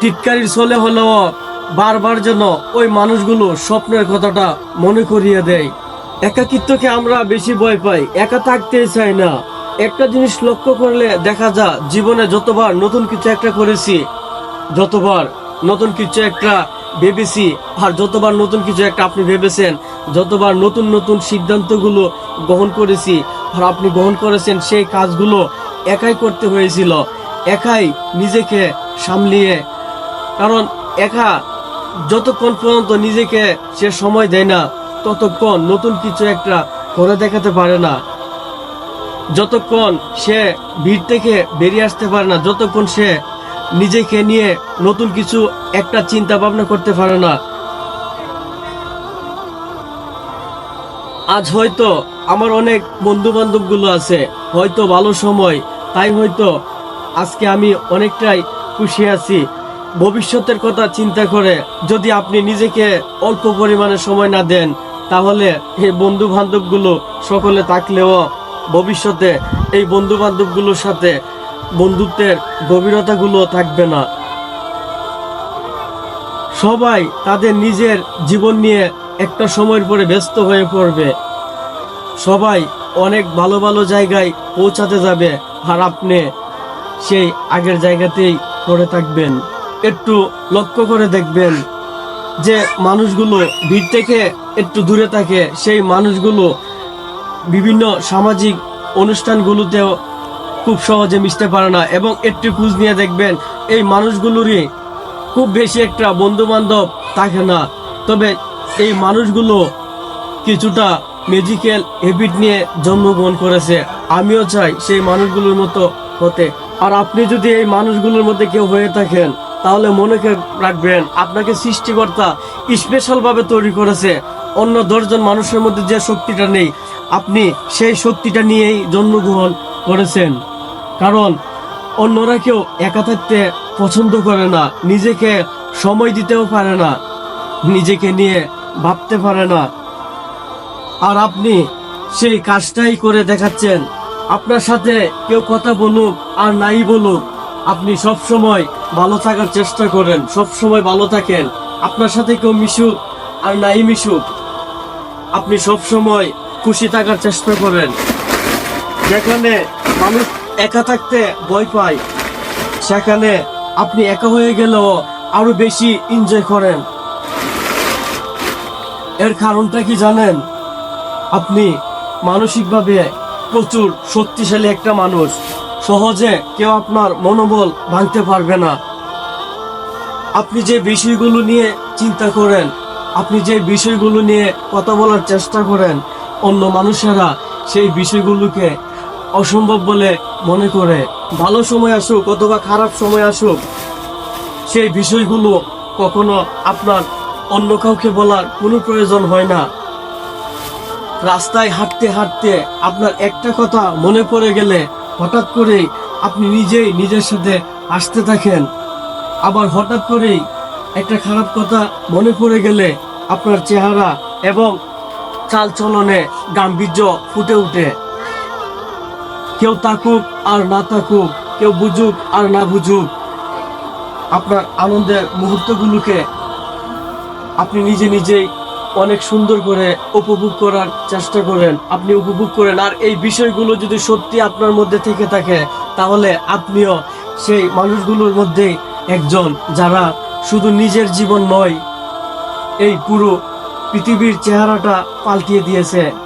টিটকারির চলে হলেও বারবার যেন ওই মানুষগুলো স্বপ্নের কথাটা মনে করিয়ে দেয়। একাকিত্বকে আমরা বেশি ভয় পাই, একা থাকতেই চাই না। একটা জিনিস লক্ষ্য করলে দেখা যা, জীবনে যতবার নতুন কিছু একটা করেছি, যতবার নতুন কিছু একটা ভেবেছি, আর যতবার নতুন কিছু একটা আপনি ভেবেছেন, যতবার নতুন নতুন সিদ্ধান্তগুলো গ্রহণ করেছি, আর আপনি গ্রহণ করেছেন সেই কাজগুলো একাই করতে হয়েছিল। একাই নিজেকে সামলিয়ে কারণ একা যতক্ষণ পর্যন্ত নিজেকে সে সময় দেয় না, ততক্ষণ নতুন কিছু একটা করে দেখাতে পারে না। যতক্ষণ সে ভিড় থেকে বেরিয়ে আসতে পারে না, যতক্ষণ সে নিজেকে নিয়ে নতুন কিছু একটা চিন্তা ভাবনা করতে পারে না। আজ হয়তো আমার অনেক বন্ধু বান্ধবগুলো আছে, হয়তো ভালো সময়, তাই হয়তো আজকে আমি অনেকটাই খুশি আছি। ভবিষ্যতের কথা চিন্তা করে যদি আপনি নিজেকে অল্প পরিমাণে সময় না দেন, তাহলে এই বন্ধু বান্ধবগুলো সকলে থাকলেও ভবিষ্যতে এই বন্ধু বান্ধবগুলোর সাথে বন্ধুত্বের গভীরতাগুলো থাকবে না। সবাই তাদের নিজের জীবন নিয়ে একটা সময়ের পরে ব্যস্ত হয়ে পড়বে। সবাই অনেক ভালো ভালো জায়গায় পৌঁছাতে যাবে আর আপনি সেই আগের জায়গাতেই পড়ে থাকবেন। একটু লক্ষ্য করে দেখবেন যে মানুষগুলো ভিড় থেকে একটু দূরে থাকে, সেই মানুষগুলো বিভিন্ন সামাজিক অনুষ্ঠানগুলোতেও খুব সহজে মিশতে পারে না এবং একটু খোঁজ নিয়ে দেখবেন এই মানুষগুলোরই খুব বেশি একটা বন্ধু বান্ধব থাকে না। তবে এই মানুষগুলো কিছুটা মেজিক্যাল হ্যাবিট নিয়ে জন্মগ্রহণ করেছে। আমিও চাই সেই মানুষগুলোর মতো হতে। আর আপনি যদি এই মানুষগুলোর মধ্যে কেউ হয়ে থাকেন তাহলে মনে রাখবেন, আপনাকে সৃষ্টিকর্তা স্পেশাল ভাবে তৈরি করেছে। অন্য দশজন মানুষের মধ্যে যে শক্তিটা নেই, আপনি সেই শক্তিটা নিয়েই জন্মগ্রহণ করেছেন। কারণ অন্যরা কেউ একা থাকতে পছন্দ করে না, নিজেকে সময় দিতেও পারে না, নিজেকে নিয়ে ভাবতে পারে না। আর আপনি সেই কাজটাই করে দেখাচ্ছেন। আপনার সাথে কেউ কথা বলুক আর নাই বলুক, আপনি সব সময় ভালো থাকার চেষ্টা করেন। সব সময় ভালো থাকেন। আপনার সাথে কেউ মিশুক আর নাই মিশুক, আপনি সব সময় খুশি থাকার চেষ্টা করেন। যেখানে মানুষ একা থাকতে ভয় পায়, সেখানে আপনি একা হয়ে গেলেও আরও বেশি এনজয় করেন। এর কারণটা কি জানেন? আপনি মানসিকভাবে প্রচুর শক্তিশালী একটা মানুষ। সহজে কেউ আপনার মনোবল ভাঙতে পারবে না। আপনি যে বিষয়গুলো নিয়ে চিন্তা করেন, আপনি যে বিষয়গুলো নিয়ে কথা বলার চেষ্টা করেন, অন্য মানুষেরা সেই বিষয়গুলোকে অসম্ভব বলে মনে করে। ভালো সময় আসুক অথবা খারাপ সময় আসুক, সেই বিষয়গুলো কখনো আপনার অন্য কাউকে বলার কোনো প্রয়োজন হয় না। রাস্তায় হাঁটতে হাঁটতে আপনার একটা কথা মনে পড়ে গেলে হঠাৎ করেই আপনি নিজেই নিজের সাথে আসতে থাকেন। আবার হঠাৎ করেই একটা খারাপ কথা মনে পড়ে গেলে আপনার চেহারা এবং চাল চলনে গাম্ভীর্য ফুটে ওঠে কেউ তাকুক আর না তাকুক, কেউ বুঝুক আর না বুঝুক। আপনার আনন্দের মুহূর্তগুলোকে আপনি নিজে নিজেই অনেক সুন্দর করে উপভোগ করার চেষ্টা করেন। আপনি উপভোগ করেন। আর এই বিষয়গুলো যদি সত্যি আপনার মধ্যে থেকে থাকে, তাহলে আপনিও সেই মানুষগুলোর মধ্যে একজন যারা শুধু নিজের জীবন নয় এই পুরো পৃথিবীর চেহারাটা পাল্টিয়ে দিয়েছে।